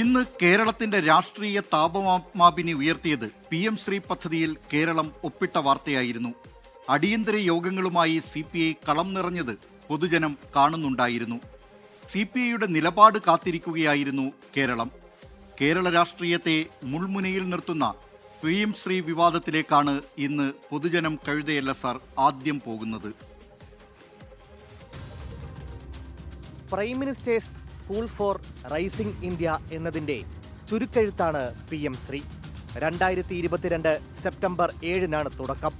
ഇന്ന് കേരളത്തിന്റെ രാഷ്ട്രീയ താപമാപിനി ഉയർത്തിയത് പി എം ശ്രീ പദ്ധതിയിൽ കേരളം ഒപ്പിട്ട വാർത്തയായിരുന്നു. അടിയന്തര യോഗങ്ങളുമായി സി പി ഐ കളം നിറഞ്ഞത് പൊതുജനം കാണുന്നുണ്ടായിരുന്നു. സി പി ഐയുടെ നിലപാട് കാത്തിരിക്കുകയായിരുന്നു കേരളം. കേരള രാഷ്ട്രീയത്തെ മുൾമുനയിൽ നിർത്തുന്ന പി എം ശ്രീ വിവാദത്തിലേക്കാണ് ഇന്ന് പൊതുജനം കഴുതയല്ല സർ ആദ്യം പോകുന്നത്. Prime ministers school for rising India എന്നതിന്റെ ചുരുക്കെഴുത്താണ് പി എം ശ്രീ. രണ്ടായിരത്തി ഇരുപത്തിരണ്ട് സെപ്റ്റംബർ ഏഴിനാണ് തുടക്കം.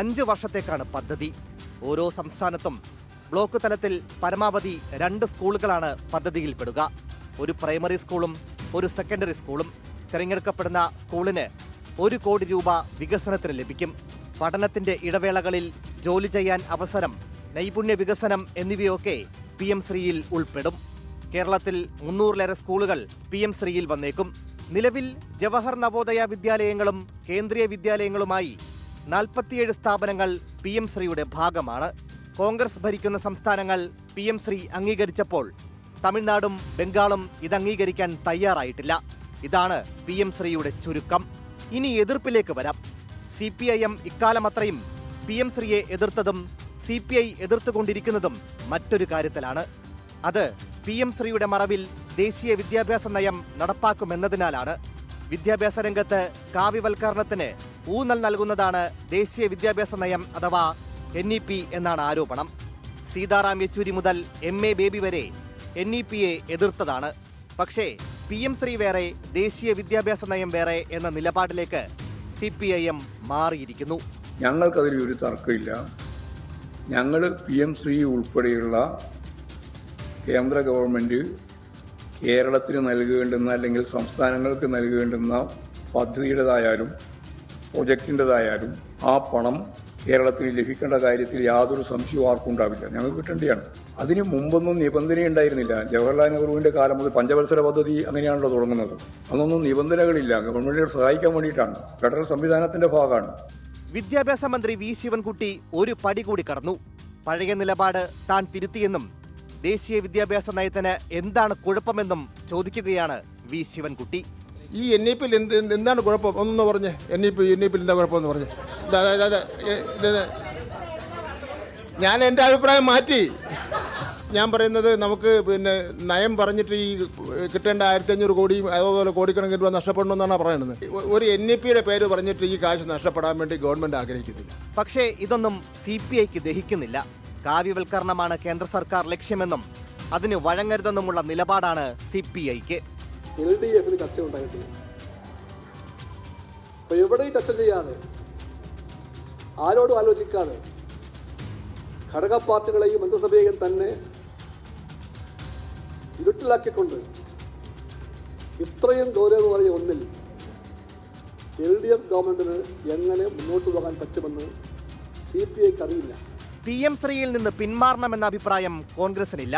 അഞ്ച് വർഷത്തേക്കാണ് പദ്ധതി. ഓരോ സംസ്ഥാനത്തും ബ്ലോക്ക് തലത്തിൽ പരമാവധി രണ്ട് സ്കൂളുകളാണ് പദ്ധതിയിൽപ്പെടുക. ഒരു പ്രൈമറി സ്കൂളും ഒരു സെക്കൻഡറി സ്കൂളും. തിരഞ്ഞെടുക്കപ്പെടുന്ന സ്കൂളിന് ഒരു കോടി രൂപ വികസനത്തിന് ലഭിക്കും. പഠനത്തിന്റെ ഇടവേളകളിൽ ജോലി ചെയ്യാൻ അവസരം നൈപുണ്യ വികസനം എന്നിവയൊക്കെ പി എം ശ്രീയിൽ ഉൾപ്പെടും. കേരളത്തിൽ മുന്നൂറിലേറെ സ്കൂളുകൾ പി എം ശ്രീയിൽ വന്നേക്കും. നിലവിൽ ജവഹർ നവോദയ വിദ്യാലയങ്ങളും കേന്ദ്രീയ വിദ്യാലയങ്ങളുമായി നാൽപ്പത്തിയേഴ് സ്ഥാപനങ്ങൾ പി എം ശ്രീയുടെ ഭാഗമാണ്. കോൺഗ്രസ് ഭരിക്കുന്ന സംസ്ഥാനങ്ങൾ പി എം ശ്രീ അംഗീകരിച്ചപ്പോൾ തമിഴ്നാടും ബംഗാളും ഇത് അംഗീകരിക്കാൻ തയ്യാറായിട്ടില്ല. ഇതാണ് പി എം ശ്രീയുടെ ചുരുക്കം. ഇനി എതിർപ്പിലേക്ക് വരാം. സി പി ഐ എം ഇക്കാലം അത്രയും പി എം ശ്രീയെ എതിർത്തതും സി പി ഐ എതിർത്തുകൊണ്ടിരിക്കുന്നതും മറ്റൊരു കാര്യത്തിലാണ്. അത് പി എം ശ്രീയുടെ മറവിൽ ദേശീയ വിദ്യാഭ്യാസ നയം നടപ്പാക്കുമെന്നതിനാലാണ് വിദ്യാഭ്യാസ രംഗത്ത് കാവ്യവൽക്കരണത്തിന് ഊന്നൽ നൽകുന്നതാണ് ദേശീയ വിദ്യാഭ്യാസ നയം അഥവാ എൻ ഇ പി എന്നാണ് ആരോപണം. സീതാറാം യെച്ചൂരി മുതൽ എം എ ബേബി വരെ എൻ ഇ പിയെ എതിർത്തതാണ്. പക്ഷേ പി എം ശ്രീ വേറെ ദേശീയ വിദ്യാഭ്യാസ നയം വേറെ എന്ന നിലപാടിലേക്ക് സി പി ഐ എം മാറിയിരിക്കുന്നു. ഞങ്ങൾക്കതിൽ ഒരു തർക്കമില്ല. ഞങ്ങൾ പി എം ശ്രീ ഉൾപ്പെടെയുള്ള കേന്ദ്ര ഗവൺമെന്റ് കേരളത്തിന് നൽകേണ്ടുന്ന അല്ലെങ്കിൽ സംസ്ഥാനങ്ങൾക്ക് നൽകേണ്ടുന്ന പദ്ധതിയുടേതായാലും പ്രൊജക്റ്റിന്റെതായാലും ആ പണം കേരളത്തിന് ലഭിക്കേണ്ട കാര്യത്തിൽ യാതൊരു സംശയവും ആർക്കും ഉണ്ടാവില്ല. ഞങ്ങൾക്ക് കിട്ടേണ്ടതാണ്. അതിന് മുമ്പൊന്നും നിബന്ധന ഉണ്ടായിരുന്നില്ല. ജവഹർലാൽ നെഹ്റുവിന്റെ കാലം മുതൽ പഞ്ചവത്സര പദ്ധതി അങ്ങനെയാണല്ലോ തുടങ്ങുന്നത്. അതൊന്നും നിബന്ധനകളില്ല. ഗവൺമെന്റിനെ സഹായിക്കാൻ വേണ്ടിയിട്ടാണ്. ഫെഡറൽ സംവിധാനത്തിന്റെ ഭാഗമാണ്. വിദ്യാഭ്യാസ മന്ത്രി വി ശിവൻകുട്ടി ഒരു പടി കൂടി കടന്നു. പഴയ നിലപാട് താൻ തിരുത്തിയെന്നും ദേശീയ വിദ്യാഭ്യാസ നയത്തിന് എന്താണ് കുഴപ്പമെന്നും ചോദിക്കുകയാണ് വി ശിവൻകുട്ടി. ഈ എൻ ഇ പിയിൽ എന്ത് എന്ത് എന്താണ് കുഴപ്പം? ഒന്നൊന്ന് പറഞ്ഞ്. N E P N E പിയിൽ എന്താ കുഴപ്പമെന്ന് പറഞ്ഞ്. ഞാൻ എന്റെ അഭിപ്രായം മാറ്റി. ഞാൻ പറയുന്നത് നമുക്ക് പിന്നെ നയം പറഞ്ഞിട്ട് ഈ കിട്ടേണ്ട ആയിരത്തി അഞ്ഞൂറ് കോടിയും അതുപോലെ കോടിക്കണക്കിന് രൂപ നഷ്ടപ്പെടണമെന്നാണ് പറയുന്നത്. ഒരു എൻ ഇ പിയുടെ പേര് പറഞ്ഞിട്ട് ഈ കാശ് നഷ്ടപ്പെടാൻ വേണ്ടി ഗവൺമെന്റ് ആഗ്രഹിക്കുന്നില്ല. പക്ഷേ ഇതൊന്നും സി പി ഐക്ക് ദഹിക്കുന്നില്ല. കാവ്യവൽക്കരണമാണ് കേന്ദ്ര സർക്കാർ ലക്ഷ്യമെന്നും അതിന് വഴങ്ങരുതെന്നുമുള്ള നിലപാടാണ് സി പി ഐക്ക്. എൽ ഡി എഫിന് ചർച്ച ചെയ്യാതെ ആരോടും ആലോചിക്കാതെ ഘടക പാർട്ടികളെയും മന്ത്രിസഭയെയും തന്നെ ഇരുട്ടിലാക്കിക്കൊണ്ട് ഇത്രയും ഗൗരവമേറിയ ഒന്നിൽ എൽ ഡി എഫ് ഗവൺമെന്റിന് എങ്ങനെ മുന്നോട്ട് പോകാൻ പറ്റുമെന്ന് സി പി ഐക്ക് അറിയില്ല. പി എം ശ്രീയിൽ നിന്ന് പിന്മാറണമെന്ന അഭിപ്രായം കോൺഗ്രസിനില്ല.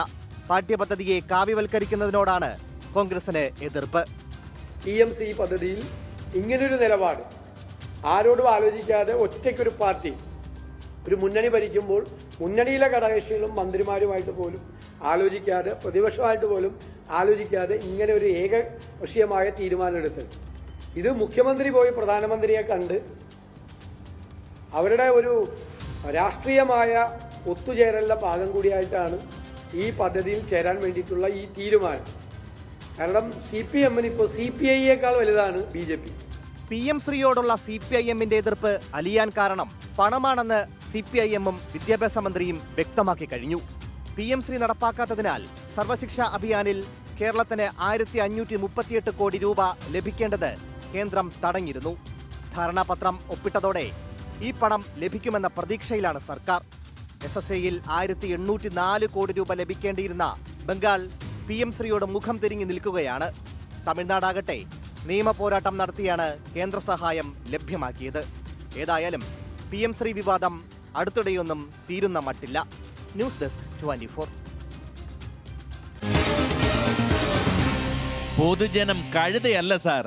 പാഠ്യപദ്ധതിയെ കാവ്യവൽക്കരിക്കുന്നതിനോടാണ് കോൺഗ്രസിന് എതിർപ്പ്. പി എം സി പദ്ധതിയിൽ ഇങ്ങനൊരു നിലപാട്. ആരോടും ആലോചിക്കാതെ ഒറ്റയ്ക്കൊരു പാർട്ടി ഒരു മുന്നണി ഭരിക്കുമ്പോൾ മുന്നണിയിലെ ഘടകകക്ഷികളും മന്ത്രിമാരുമായിട്ട് പോലും ആലോചിക്കാതെ പ്രതിപക്ഷമായിട്ട് പോലും ആലോചിക്കാതെ ഇങ്ങനെ ഒരു ഏകപക്ഷീയമായ തീരുമാനമെടുത്തത് ഇത് മുഖ്യമന്ത്രി പോയി പ്രധാനമന്ത്രിയെ കണ്ട് അവരുടെ ഒരു രാഷ്ട്രീയമായ ഒത്തുചേരലിന്റെ ഭാഗം കൂടിയായിട്ടാണ് ഈ പദ്ധതിയിൽ ചേരാൻ വേണ്ടിയിട്ടുള്ള ഈ തീരുമാനം. കാരണം സി പി എമ്മിന് ഇപ്പോൾ സി പി ഐയേക്കാൾ വലുതാണ് B J P. P M ശ്രീയോടുള്ള C P I എമ്മിന്റെ എതിർപ്പ് അലിയാൻ കാരണം പണമാണെന്ന് സി പി ഐ എമ്മും വിദ്യാഭ്യാസ മന്ത്രിയും വ്യക്തമാക്കി കഴിഞ്ഞു. പി എം ശ്രീ നടപ്പാക്കാത്തതിനാൽ സർവശിക്ഷ അഭിയാനിൽ കേരളത്തിന് ആയിരത്തി അഞ്ഞൂറ്റി മുപ്പത്തിയെട്ട് കോടി രൂപ ലഭിക്കേണ്ടത് കേന്ദ്രം തടഞ്ഞിരുന്നു. ധാരണാപത്രം ഒപ്പിട്ടതോടെ ഈ പണം ലഭിക്കുമെന്ന പ്രതീക്ഷയിലാണ് സർക്കാർ. എസ് എസ് എയിൽ ആയിരത്തി എണ്ണൂറ്റി നാല് കോടി രൂപ ലഭിക്കേണ്ടിയിരുന്ന ബംഗാൾ പി എം ശ്രീയോട് മുഖം തിരിഞ്ഞു നിൽക്കുകയാണ്. തമിഴ്നാടാകട്ടെ നിയമ പോരാട്ടം നടത്തിയാണ് കേന്ദ്ര സഹായം ലഭ്യമാക്കിയത്. ഏതായാലും പി എം ശ്രീ വിവാദം അടുത്തിടെയൊന്നും തീരുന്ന മട്ടില്ല. News desk twenty four. പൊതുജനം കഴുതയല്ല സാർ.